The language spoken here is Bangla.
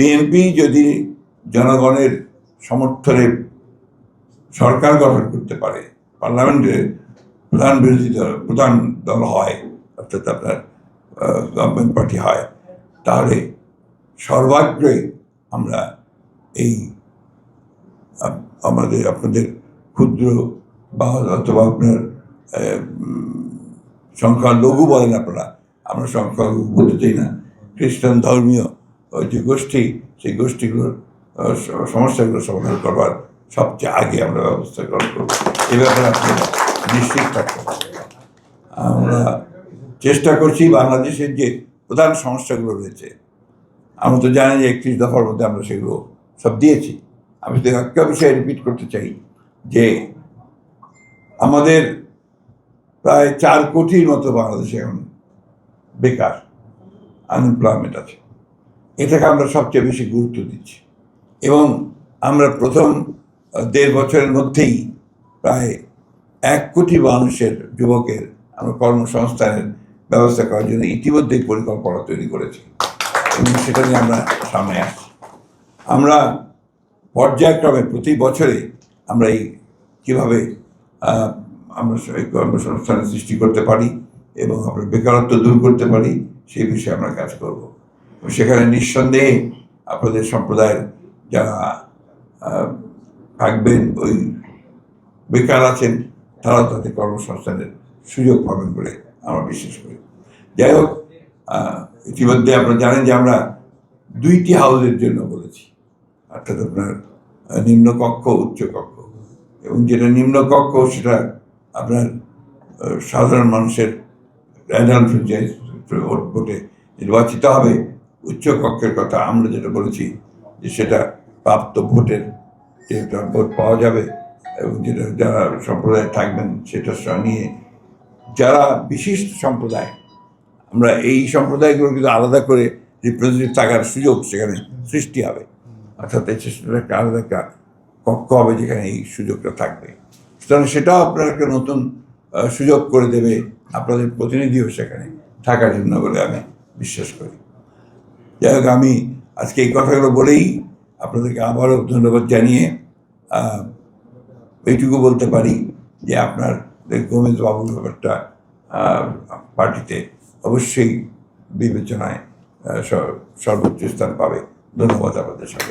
বিএনপি যদি জনগণের সমর্থনে সরকার গঠন করতে পারে, পার্লামেন্টে প্রধান বিরোধী দল, প্রধান দল হয়, অর্থাৎ আপনার গভর্নমেন্ট পার্টি হয়, তাহলে সর্বাগ্রে আমরা এই আমাদের, আপনাদের ক্ষুদ্র বা অথবা আপনার সংখ্যালঘু বলেন আপনারা, আমরা সংখ্যালঘু বলতে চাই না, খ্রিস্টান ধর্মীয় যে গোষ্ঠী, সেই গোষ্ঠীগুলোর সমস্যাগুলো সমাধান করবার সবচেয়ে আগে আমরা ব্যবস্থা গ্রহণ করব। এ ব্যাপারে আপনারা নিশ্চিত থাকতে আমরা চেষ্টা করছি বাংলাদেশের যে প্রধান সমস্যাগুলো রয়েছে, আমরা তো জানি যে একত্রিশ দফার মধ্যে আমরা সেগুলো সব দিয়েছি। আমি তো একটা বিষয় রিপিট করতে চাই যে আমাদের প্রায় চার কোটির মতো বাংলাদেশে এখন বেকার আনএমপ্লয়মেন্ট আছে। এটাকে আমরা সবচেয়ে বেশি গুরুত্ব দিচ্ছি। এবং আমরা প্রথম দেড় বছরের মধ্যেই প্রায় এক কোটি মানুষের, যুবকের আমরা কর্মসংস্থানের ব্যবস্থা করার জন্য ইতিমধ্যেই পরিকল্পনা তৈরি করেছি এবং সেটা নিয়ে আমরা সামনে আসছি। আমরা পর্যায়ক্রমে প্রতি বছরে আমরা এই কীভাবে আমরা কর্মসংস্থানের সৃষ্টি করতে পারি এবং আমরা বেকারত্ব দূর করতে পারি, সেই বিষয়ে আমরা কাজ করব। সেখানে নিঃসন্দেহে আপনাদের সম্প্রদায়ের যারা থাকবেন, ওই বেকার আছেন, তারাও তাদের কর্মসংস্থানের সুযোগ পাবেন বলে আমরা বিশ্বাস করি। যাই হোক ইতিমধ্যে আপনারা জানেন যে আমরা দুইটি হাউসের জন্য বলেছি। অর্থাৎ আপনার নিম্নকক্ষ উচ্চ কক্ষ। এবং যেটা নিম্নকক্ষ সেটা আপনার সাধারণ মানুষের র্যান্ডাম ফ্র্যাঞ্চাইজ ভোটে নির্বাচিত হবে। উচ্চ কক্ষের কথা আমরা যেটা বলেছি, যে সেটা প্রাপ্ত ভোটের যেটা ভোট পাওয়া যাবে এবং যেটা যারা সম্প্রদায় থাকবেন সেটা নিয়ে যারা বিশিষ্ট সম্প্রদায়, আমরা এই সম্প্রদায়গুলো কিন্তু আলাদা করে রিপ্রেজেন্টেটিভ থাকার সুযোগ সেখানে সৃষ্টি হবে। অর্থাৎ এই সেটা একটা আলাদা একটা কক্ষ হবে যেখানে এই সুযোগটা থাকবে। সুতরাং সেটাও আপনার একটা নতুন সুযোগ করে দেবে, আপনাদের প্রতিনিধিও সেখানে থাকার জন্য বলে আমি বিশ্বাস করি। যাই হোক, আমি আজকে এই কথাগুলো বলেই আপনাদেরকে আবারও ধন্যবাদ জানিয়ে এইটুকু বলতে পারি যে আপনার গোবিন্দবাবুর বাবুর ব্যাপারটা পার্টিতে অবশ্যই বিবেচনায় সর্বোচ্চ স্থান পাবে। ধন্যবাদ আপনাদের সাথে